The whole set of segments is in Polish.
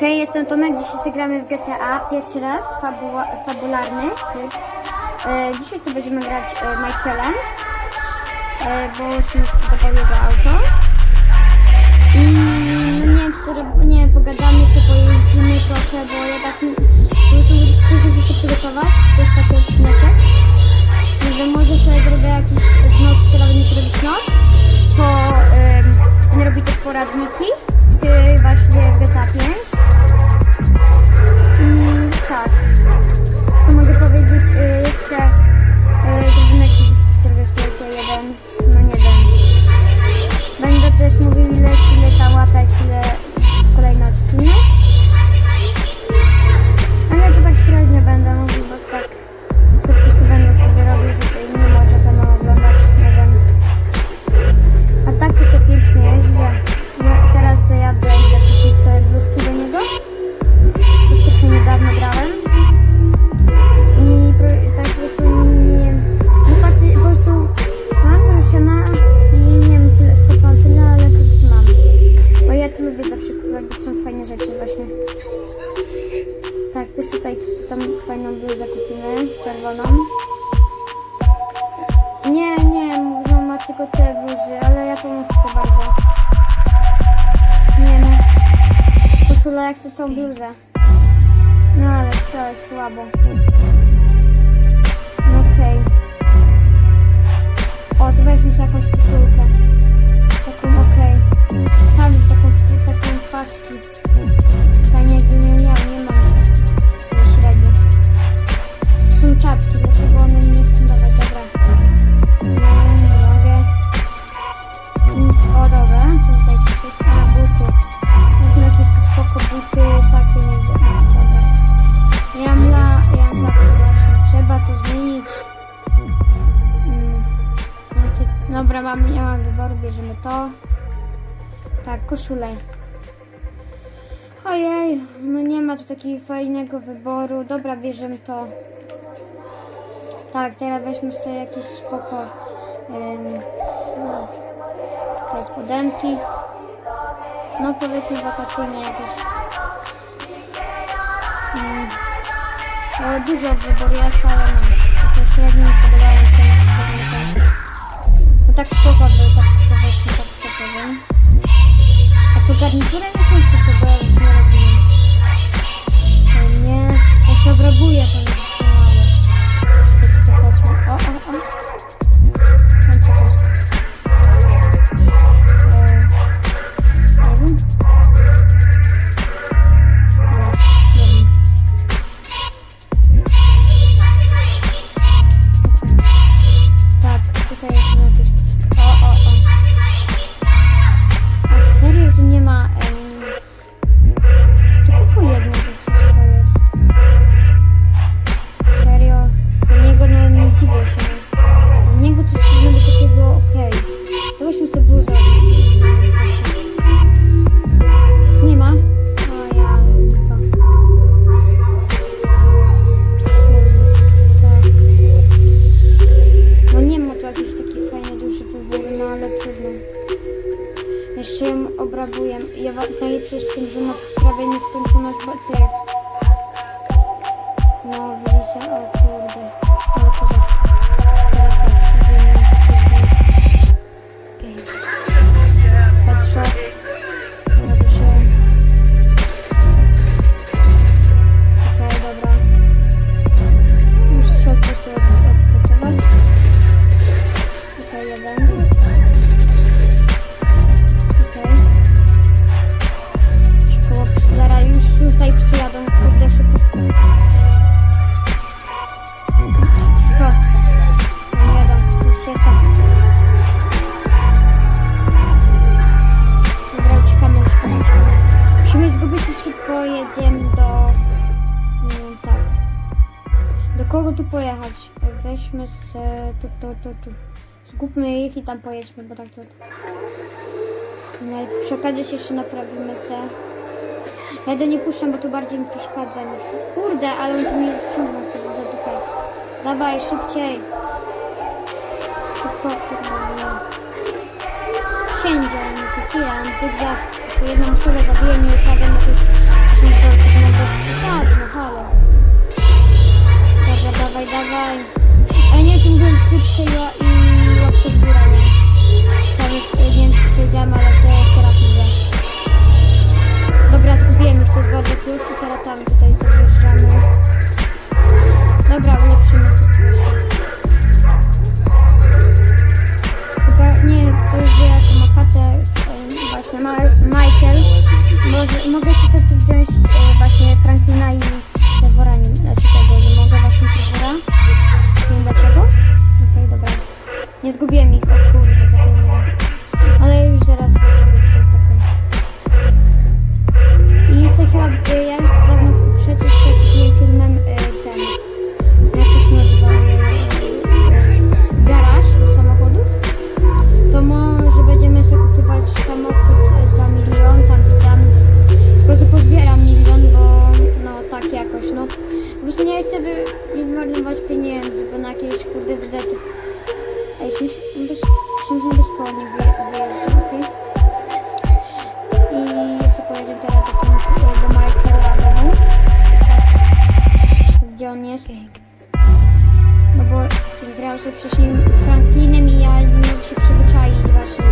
Hej, jestem Tomek, dzisiaj sobie gramy w GTA, pierwszy raz, fabuła, fabularny. E, dzisiaj sobie będziemy grać e, Michaelem, e, bo już mi się podobało jego auto. I no nie wiem, czy to, nie wiem, pogadamy sobie, pojeździmy trochę, bo ja tak muszę się przygotować, to jest taki odcineczek. Nie może sobie zrobię jakiś w nocy, teraz będę sobie robić noc, to robię też poradniki, ty właśnie GTA 5. I tak, czerwoną. Nie, nie, on ma tylko te bluzy, ale ja tą chcę bardzo. Nie no. Koszula jak chcę tą bluzę. No ale to jest słabo. No okej. O, to weźmy sobie jakąś koszulkę. Taką okej. Tam jest taką, taką paski. Mam, ja mam wyboru, bierzemy to. Tak, koszulę. Ojej, no nie ma tu takiego fajnego wyboru. Dobra, bierzemy to. Tak, teraz weźmy sobie jakieś spoko. No, te spodenki. No powiedzmy wakacyjne jakieś. Mm, ale dużo wyboru jest, ale podobało się. Tak spoko był, tak powiedzmy, tak sobie powiem. A to garnitury nie są czy obrabuję. Ja najlepsze jest w tym, że ma prawie nieskończoność. No widzicie, o jedziemy do... Nie, tak. Do kogo tu pojechać? Weźmy z... E, tu, tu, tu, tu. Skupmy ich i tam pojedźmy, bo tak to... No i przy okazji się jeszcze naprawimy se. Ja do nie puszczam, bo tu bardziej mi przeszkadza niż. Kurde, ale on tu mnie ciągnął kiedy za dupę. Dawaj, szybciej. Szybko, kurde, nie. Wszędzie, nie chwilę, mam dwie gwiazdki. Tylko jedną osobę zabiję, nie ukradam jakoś Dobra, dawaj, dawaj. Ej, nie wiem, czy mógłbym szybciej Nie zgubiłem bo grał się wcześniej Franklinem i ja nie mogę się przyzwyczaić właśnie.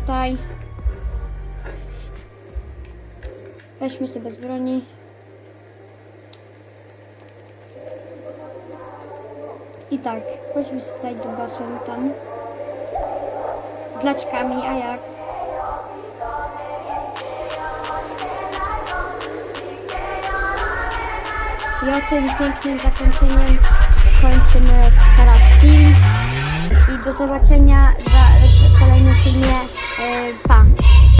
tutaj. Weźmy sobie z broni. I tak, chodźmy tutaj do basenu tam. Z laczkami, a jak? I o tym pięknym zakończeniem skończymy teraz film. I do zobaczenia w kolejnym filmie. Eh, el pan.